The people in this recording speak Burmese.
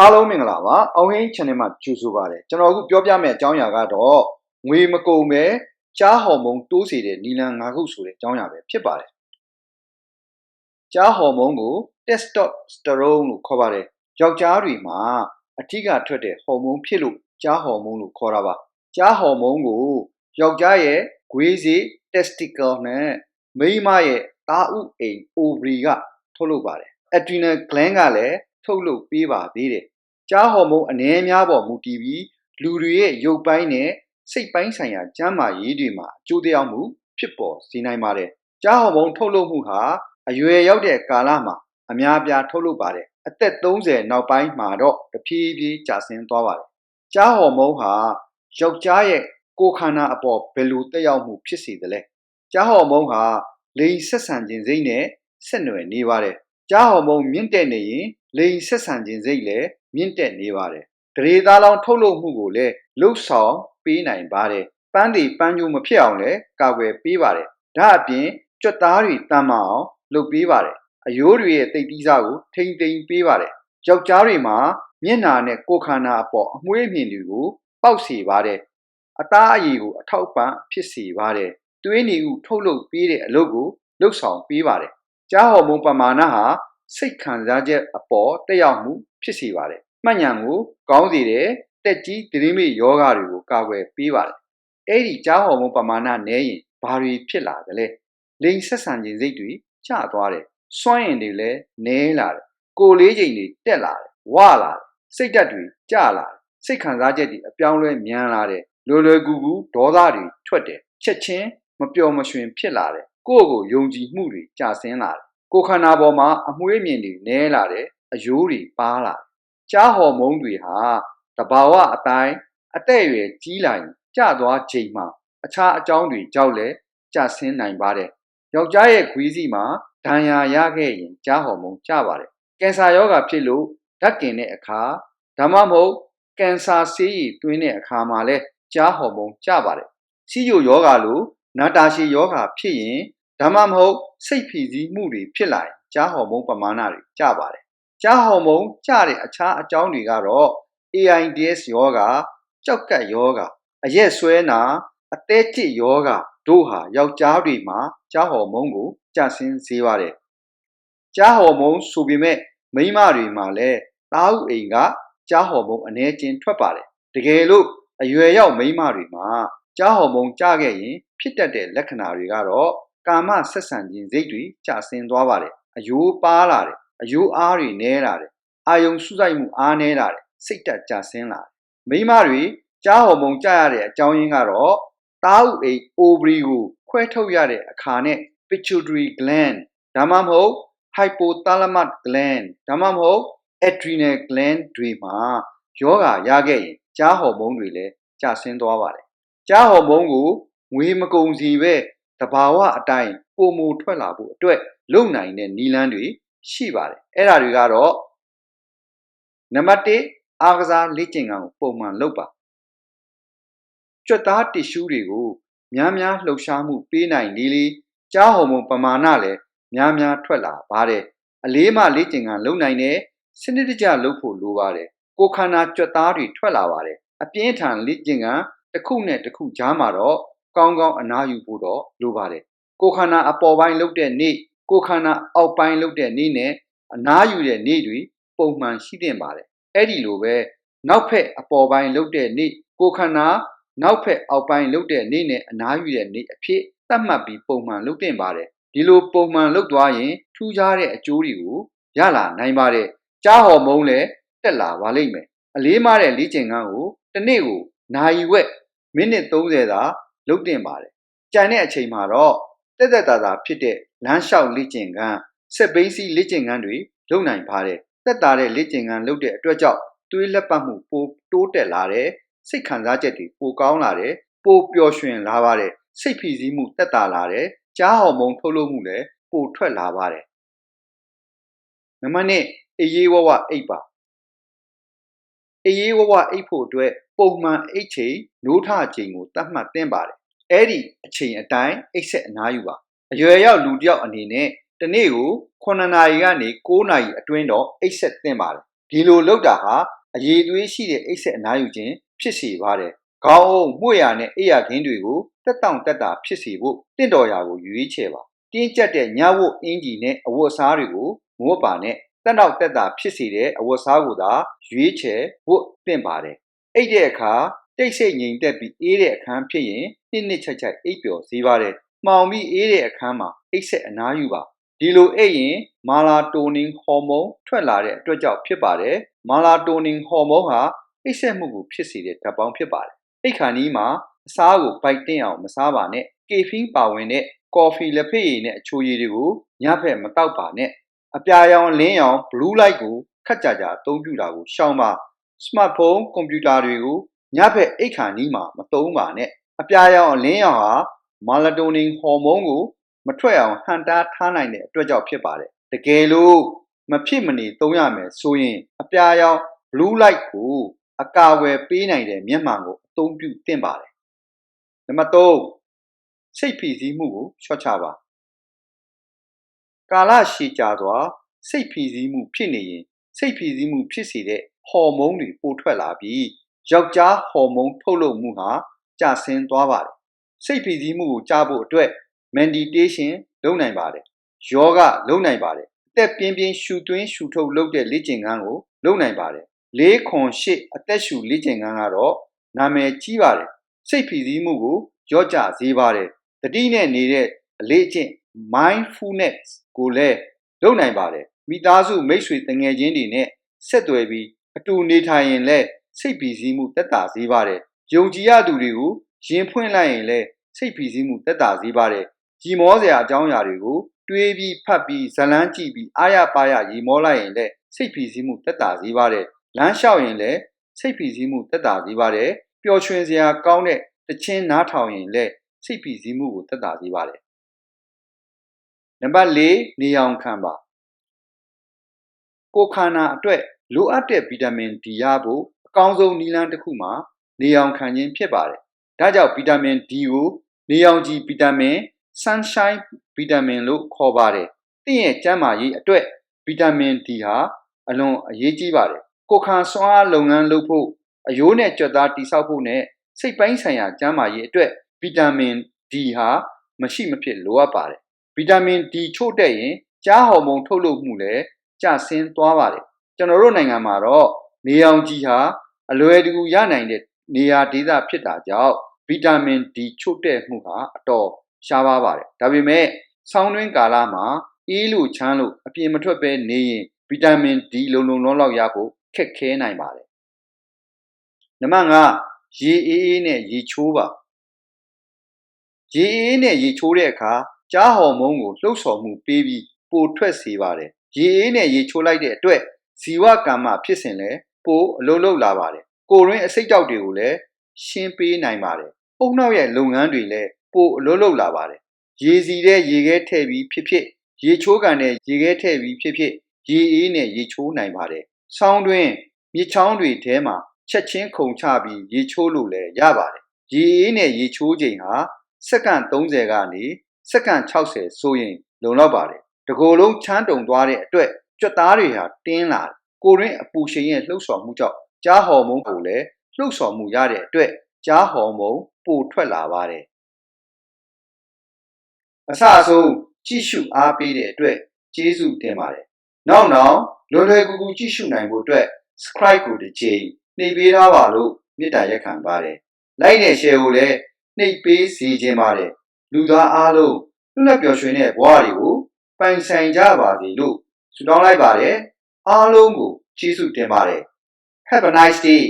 အားလုံးမင်္ဂလာပါအောင်ဟင်း channel မှာကြိုဆိုပါရစေကျွန်တော်အခုပြောပြမယ့်အကြောင်းအရာကတော့ငွေမကုန်ပဲကြားဟော်မုန်းတိုးစေတဲ့နီလန်၅ခုဆိုတဲ့အကြောင်းအရာပဲဖြစ်ပါတယ်ကြားဟော်မုန်းကို testosterone လို့ခေါ်ပါတယ်ယောက်ျားတွေမှာအထီးကထွက်တဲ့ဟော်မုန်းဖြစ်လို့ကြားဟော်မုန်းလို့ခေါ်တာပါကြားဟော်မုန်းကိုယောက်ျားရဲ့ဂွေးစေ testicle နဲ့မိန်းမရဲ့သားဥအိမ် ovary ကထုတ်လုပ်ပါတယ် adrenal gland ကလည်း ထုတ်လုပ်ပေးပါသေးတယ်။ကြားဟော်မုန်းအနည်းများပေါ်မူတည်ပြီးလူတွေရဲ့ရုပ်ပိုင်းနဲ့စိတ်ပိုင်းဆိုင်ရာကျန်းမာရေးတွေမှာအကျိုးသက်ရောက်မှုဖြစ်ပေါ်စေနိုင်ပါတယ်။ကြားဟော်မုန်းထုတ်လုပ်မှုဟာအရွယ်ရောက်တဲ့ကာလမှာအများအပြားထုတ်လုပ်ပါတယ်။အသက်30နောက်ပိုင်းမှာတော့တဖြည်းဖြည်းကျဆင်းသွားပါတယ်။ကြားဟော်မုန်းဟာယောက်ျားရဲ့ကိုယ်ခန္ဓာအပေါ်ဘယ်လိုသက်ရောက်မှုဖြစ်စေသလဲ။ကြားဟော်မုန်းဟာလိင်ဆက်ဆံခြင်းစိတ်နဲ့ဆက်နွယ်နေပါတယ်။ ကြားဟော်မုန်းမြင့်တက်နေရင်လိင်ဆက်ဆံခြင်းစိတ်လည်းမြင့်တက်နေပါတယ်။တရေသားလောင်ထုတ်လုပ်မှုကိုလည်းလှုပ်ဆောင်ပေးနိုင်ပါတယ်။ပန်းတွေပန်းကျိုးမဖြစ်အောင်လည်းကာကွယ်ပေးပါတယ်။ဒါအပြင်ကြွက်သားတွေတမ်းမအောင်လုပ်ပေးပါတယ်။အယိုးတွေရဲ့တိတ်တီးစားကိုထိမ့်သိမ်းပေးပါတယ်။ယောက်ျားတွေမှာမျက်နာနဲ့ကိုယ်ခန္ဓာအပေါ်အမွှေးမြင်တွေကိုပေါက်စေပါတယ်။အသားအရည်ကိုအထောက်ပံ့ဖြစ်စေပါတယ်။သွေးနေဥထုတ်လုပ်ပေးတဲ့အလုပ်ကိုလှုပ်ဆောင်ပေးပါတယ်။ ကြားဟော်မုန်းပမာဏဟာစိတ်ခံစားချက်အပေါ်တက်ရောက်မှုဖြစ်စေပါတယ်။မှတ်ဉာဏ်ကိုကောင်းစေတဲ့တက်ကြီးသတိမေ့ယောဂတွေကိုကာကွယ်ပေးပါတယ်။အဲ့ဒီကြားဟော်မုန်းပမာဏနည်းရင်ဘာတွေဖြစ်လာသလဲ။လိင်ဆက်ဆံခြင်းစိတ်တွေကျသွားတယ်။စွန့်ရင်တွေလည်းနည်းလာတယ်။ကိုယ်လေးချိန်တွေတက်လာတယ်။ဝလာတယ်။စိတ်ဓာတ်တွေကျလာတယ်။စိတ်ခံစားချက်တွေအပြောင်းလဲမြန်လာတယ်။လွယ်လွယ်ကူကူဒေါသတွေထွက်တယ်။ချက်ချင်းမပျော်မရွှင်ဖြစ်လာတယ်။ ကိုယ့်ကိုယုံကြည်မှုတွေကျဆင်းလာတယ်။ကိုယ်ခန္ဓာပေါ်မှာအမွှေးမြင်တွေနည်းလာတယ်။အယိုးတွေပါလာတယ်။ကြားဟော်မုန်းတွေဟာတဘာဝအတိုင်းအသက်အရွယ်ကြီးလာရင်ကျသွားချိန်မှာအခြားအကြောင်းတွေကြောင့်လည်းကျဆင်းနိုင်ပါတယ်။ယောက်ျားရဲ့ခွေးစီမှာဒဏ်ရာရခဲ့ရင်ကြားဟော်မုန်းကျပါတယ်။ကင်ဆာရောဂါဖြစ်လို့ဓာတ်ကင်တဲ့အခါဒါမှမဟုတ်ကင်ဆာဆေးရည်သွင်းတဲ့အခါမှာလည်းကြားဟော်မုန်းကျပါတယ်။စီးယိုယောဂါလို နာတာရှည်ယောဂါဖြစ်ရင်ဒါမှမဟုတ်စိတ်ဖိစီးမှုတွေဖြစ်လာရင်ကြားဟော်မုန်းပမာဏတွေကျပါတယ်။ကြားဟော်မုန်းကျတဲ့အခြားအကြောင်းတွေကတော့ AIDS ယောဂါကြောက်ကပ်ယောဂါအရက်ဆွဲနာအသေးချစ်ယောဂါတို့ဟာယောက်ျားတွေမှာကြားဟော်မုန်းကိုကျဆင်းစေပါတယ်။ကြားဟော်မုန်းဆိုပေမဲ့မိန်းမတွေမှာလည်းတားဥအိမ်ကကြားဟော်မုန်းအ ਨੇ ချင်းထွက်ပါတယ်။တကယ်လို့အရွယ်ရောက်မိန်းမတွေမှာကြားဟော်မုန်းကျခဲ့ရင် ဖြစ်တတ်တဲ့လက္ခဏာတွေကတော့ကာမဆက်ဆံခြင်းစိတ်တွေကျဆင်းသွားပါတယ်။အယိုးပါလာတယ်။အယိုးအားတွေနည်းလာတယ်။အာယုံစုစိုက်မှုအားနည်းလာတယ်။စိတ်တက်ကျဆင်းလာတယ်။မိန်းမတွေကြားဟော်မုန်းကျရတဲ့အကြောင်းရင်းကတော့တားဥအိမ် ovary ကိုခွဲထုတ်ရတဲ့အခါနဲ့ pituitary gland ဒါမှမဟုတ် hypothalamus gland ဒါမှမဟုတ် adrenal gland တွေမှာယောဂရခဲ့ရင်ကြားဟော်မုန်းတွေလည်းကျဆင်းသွားပါတယ်။ကြားဟော်မုန်းကို ငွေမကုန်စီပဲတဘာဝအတိုင်းပုံမူထွက်လာဖို့အတွက်လုံနိုင်တဲ့နီလန်းတွေရှိပါတယ်။အဲ့ဒါတွေကတော့နံပါတ်1အားကစားလေ့ကျင့်ခန်းကိုပုံမှန်လုပ်ပါ။ကြွက်သားတစ်ရှူးတွေကိုများများလှုပ်ရှားမှုပေးနိုင်လေလေကြားဟော်မုန်းပမာဏလည်းများများထွက်လာပါတယ်။အလေးမှလေ့ကျင့်ခန်းလုပ်နိုင်တဲ့စနစ်တကျလုပ်ဖို့လိုပါတယ်။ကိုယ်ခန္ဓာကြွက်သားတွေထွက်လာပါတယ်။အပြင်းထန်လေ့ကျင့်ခန်းတစ်ခုနဲ့တစ်ခုကြားမှာတော့ ကောင်းကောင်းအနားယူဖို့တော့လိုပါတယ်။ကိုယ်ခန္ဓာအပေါ်ပိုင်းလုပ်တဲ့နေ့ကိုယ်ခန္ဓာအောက်ပိုင်းလုပ်တဲ့နေ့နဲ့အနားယူတဲ့နေ့တွေပုံမှန်ရှိသင့်ပါတယ်။အဲ့ဒီလိုပဲနောက်ဖက်အပေါ်ပိုင်းလုပ်တဲ့နေ့ကိုယ်ခန္ဓာနောက်ဖက်အောက်ပိုင်းလုပ်တဲ့နေ့နဲ့အနားယူတဲ့နေ့အဖြစ်သတ်မှတ်ပြီးပုံမှန်လုပ်သင့်ပါတယ်။ဒီလိုပုံမှန်လုပ်သွားရင်ထူးခြားတဲ့အကျိုးတွေကိုရလာနိုင်ပါတယ်။ကြားဟော်မုန်းလည်းတက်လာပါလိမ့်မယ်။အလေးမတဲ့လေ့ကျင့်ခန်းကိုတစ်နေ့ကိုနာရီဝက်မိနစ်30သာ လုပ်တင်ပါတယ်။ကြံတဲ့အချိန်မှာတော့တက်တက်တာတာဖြစ်တဲ့လမ်းလျှောက်လေ့ကျင့်ခန်းဆက်ဘိန်းစီလေ့ကျင့်ခန်းတွေလုပ်နိုင်ပါတယ်။တက်တာတဲ့လေ့ကျင့်ခန်းလုပ်တဲ့အတွက်ကြောင့်သွေးလက်ပတ်မှုပိုတိုးတက်လာတယ်။စိတ်ခံစားချက်တွေပိုကောင်းလာတယ်။ပိုပျော်ရွှင်လာပါတယ်။စိတ်ဖိစီးမှုတက်တာလာတယ်။ကြားဟော်မုန်းထုတ်လုပ်မှုလည်းပိုထွက်လာပါတယ်။နံပါတ်1အေးရေးဝဝအိပ်ပါအေးရေးဝဝအိပ်ဖို့အတွက် ပုံမှန်အိတ်ချိန်နိုးထချိန်ကိုတတ်မှတ်သင့်ပါတယ်အဲ့ဒီအချိန်အတိုင်းအိတ်ဆက်အနားယူပါအရွယ်ရောက်လူတစ်ယောက်အနေနဲ့တနေ့ကို9နာရီကနေ9နာရီအတွင်းတော့အိတ်ဆက်သင့်ပါတယ်ဒီလိုလုပ်တာဟာအရေးသွေးရှိတဲ့အိတ်ဆက်အနားယူခြင်းဖြစ်စေပါတယ်ခေါင်းအုံမှု့ရနဲ့အိယာခင်းတွေကိုတက်တောင့်တက်တာဖြစ်စေဖို့တင့်တော်ရာကိုရွေးချယ်ပါတင်းကျပ်တဲ့ညဝတ်အင်ဂျီနဲ့အဝတ်အစားတွေကိုမဝတ်ပါနဲ့တက်တော့တက်တာဖြစ်စေတဲ့အဝတ်အစားကိုသာရွေးချယ်ဝတ်သင့်ပါတယ် အိတ်တဲ့အခါတိတ်ဆိတ်ငြိမ်သက်ပြီးအေးတဲ့အခန်းဖြစ်ရင်နှစ်နှစ်ချိုက်ချိုက်အိပ်ပျော်စေပါတယ်။မှောင်ပြီးအေးတဲ့အခန်းမှာအိပ်ဆက်အနားယူပါ။ဒီလိုအိပ်ရင်မာလာတိုနင်ဟော်မုန်းထွက်လာတဲ့အတွက်ကြောင့်ဖြစ်ပါတယ်။မာလာတိုနင်ဟော်မုန်းဟာအိပ်ဆက်မှုကိုဖြစ်စေတဲ့ဓာတ်ပေါင်းဖြစ်ပါတယ်။အိတ်ခါနီးမှာအစားကိုပိုက်တင်းအောင်မစားပါနဲ့။ကေဖင်းပါဝင်တဲ့ကော်ဖီလက်ဖက်ရည်နဲ့အချိုရည်တွေကိုညဖက်မတောက်ပါနဲ့။အပြာရောင်လင်းရောင် blue light ကိုခက်ကြကြအသုံးပြုတာကိုရှောင်ပါ။ smartphone ကွန်ပျူတာတွေကိုညဘက်အိတ်ခါနီးမှာမသုံးပါနဲ့အပြာရောင်အလင်းရောင်ဟာမာလတိုနင်ဟော်မုန်းကို မထွက်အောင်ဟန်တားထားနိုင်တဲ့အတွက်ကြောင့်ဖြစ်ပါတယ်တကယ်လို့မဖြစ်မနေသုံးရမယ်ဆိုရင် အပြာရောင် blue light ကိုအကာအကွယ်ပေးနိုင်တဲ့မျက်မှန်ကိုအသုံးပြုသင့်ပါတယ်နံပါတ်3စိတ်ဖိစီးမှုကိုလျှော့ချပါကာလရှည်ကြာစွာစိတ်ဖိစီးမှုဖြစ်နေရင်စိတ်ဖိစီးမှုဖြစ်စေတဲ့ ဟော်မုန်းတွေပိုထွက်လာပြီးယောက်ျားဟော်မုန်းထုတ်လုပ်မှုဟာကျဆင်းသွားပါတယ်စိတ်ဖိစီးမှုကိုကြားဖို့အတွက် meditation လုပ်နိုင်ပါတယ်ယောဂလုပ်နိုင်ပါတယ်အသက်ပြင်းပြင်းရှူသွင်းရှူထုတ်လုပ်တဲ့လေ့ကျင့်ခန်းကိုလုပ်နိုင်ပါတယ်၄ခွန်၈အသက်ရှူလေ့ကျင့်ခန်းကတော့နာမည်ကြီးပါတယ်စိတ်ဖိစီးမှုကိုကြော့ကျစေပါတယ်တတိနဲ့နေတဲ့အလေ့အကျင့် mindfulness ကိုလည်းလုပ်နိုင်ပါတယ်မိသားစုမိတ်ဆွေတငယ်ချင်းတွေနဲ့ဆက်သွယ်ပြီး အတူနေထိုင်ရင်လည်းစိတ်ပီစည်းမှုတက်တာစေပါတယ်။ယုံကြည်ရသူတွေကိုရင်ဖွင့်လိုက်ရင်လည်းစိတ်ပီစည်းမှုတက်တာစေပါတယ်။ကြီးမောစရာအကြောင်းအရာတွေကိုတွေးပြီးဖတ်ပြီးဇလန်းကြည့်ပြီးအားရပါရရီမောလိုက်ရင်လည်းစိတ်ပီစည်းမှုတက်တာစေပါတယ်။လမ်းလျှောက်ရင်လည်းစိတ်ပီစည်းမှုတက်တာစေပါတယ်။ပျော်ရွှင်စရာကောင်းတဲ့တခြင်းနားထောင်ရင်လည်းစိတ်ပီစည်းမှုကိုတက်တာစေပါတယ်။နံပါတ်၄နေအောင်ခံပါကိုခန္ဓာအတွက် လိုအပ်တဲ့ဗီတာမင် D ရဖို့အကောင်းဆုံးနည်းလမ်းတစ်ခုမှာနေအောင်ခံခြင်းဖြစ်ပါတယ်။ဒါကြောင့်ဗီတာမင် D ကိုနေအောင်ကြည်ဗီတာမင် sunshine ဗီတာမင်လို့ခေါ်ပါတယ်။သင်ရဲ့ကျန်းမာရေးအတွက်ဗီတာမင် D ဟာအလွန်အရေးကြီးပါတယ်။ကိုခံစွမ်းအားလုပ်ငန်းလုပ်ဖို့အယိုးနဲ့ကြွက်သားတိဆောက်ဖို့နဲ့စိတ်ပိုင်းဆိုင်ရာကျန်းမာရေးအတွက်ဗီတာမင် D ဟာမရှိမဖြစ်လိုအပ်ပါတယ်။ဗီတာမင် D ချို့တဲ့ရင်ကြားဟော်မုန်းထုတ်လုပ်မှုလည်းကျဆင်းသွားပါတယ်။ ကျွန်တော်တို့နိုင်ငံမှာတော့နေအောင်ကြီးဟာအလွယ်တကူရနိုင်တဲ့နေရာဒေသဖြစ်တာကြောင့်ဗီတာမင် D ချို့တဲ့မှုဟာအတော်ရှားပါပါတယ်ဒါပေမဲ့ဆောင်းတွင်းကာလမှာအေးလို့ချမ်းလို့အပြင်မထွက်ဘဲနေရင်ဗီတာမင် D လုံလုံလောက်လောက်ရဖို့ခက်ခဲနိုင်ပါတယ်နံပါတ်5ရေအေးအေးနဲ့ရေချိုးပါရေအေးအေးနဲ့ရေချိုးတဲ့အခါကြားဟော်မုန်းကိုလှုပ်ဆော်မှုပေးပြီးပိုထွက်စေပါတယ်ရေအေးနဲ့ရေချိုးလိုက်တဲ့အတွက် ဇီဝကမ္မဖြစ်စဉ်လဲပိုအလုံးလုံးလာပါတယ်ကိုရင်းအစိတ်တောက်တွေကိုလည်းရှင်းပေးနိုင်ပါတယ်ပုံနှောက်ရဲ့လုပ်ငန်းတွေလည်းပိုအလုံးလုံးလာပါတယ်ရေစီတဲ့ရေခဲထည့်ပြီးဖြစ်ဖြစ်ရေချိုးကန်တဲ့ရေခဲထည့်ပြီးဖြစ်ဖြစ်ရေအေးနဲ့ရေချိုးနိုင်ပါတယ်ဆောင်းတွင်မြစ်ချောင်းတွေထဲမှာချက်ချင်းခုန်ချပြီးရေချိုးလို့လည်းရပါတယ်ရေအေးနဲ့ရေချိုးချိန်ဟာစက္ကန့်30ကနေစက္ကန့်60ဆိုရင်လုံလောက်ပါတယ်တကိုယ်လုံးချမ်းတုံသွားတဲ့အတွက် ကြွက်သားတွေဟာတင်းလာတယ်ကိုရင်းအပူရှင်ရဲ့လှုပ်ဆော်မှုကြောင့်ကြားဟော်မုန်းကိုလည်းလှုပ်ဆော်မှုရတဲ့အတွက်ကြားဟော်မုန်းပိုထွက်လာပါတယ်အစအဆုံးကြည့်ရှုအားပေးတဲ့အတွက်ကျေးဇူးတင်ပါတယ်နောက်နောက်လွယ်လွယ်ကူကူကြည့်ရှုနိုင်ဖို့အတွက် subscribe ကိုတစ်ချိန်နှိပ်ပေးထားပါလို့မေတ္တာရက်ခံပါတယ် like နဲ့ share ကိုလည်းနှိပ်ပေးစီခြင်းပါတယ်လူသားအားလုံးလွတ်လပ်ပျော်ရွှင်တဲ့ဘဝတွေကိုပိုင်ဆိုင်ကြပါစေလို့ ဆုတောင်းလိုက်ပါတယ်အားလုံးကိုကျေးဇူးတင်ပါတယ် Have a nice day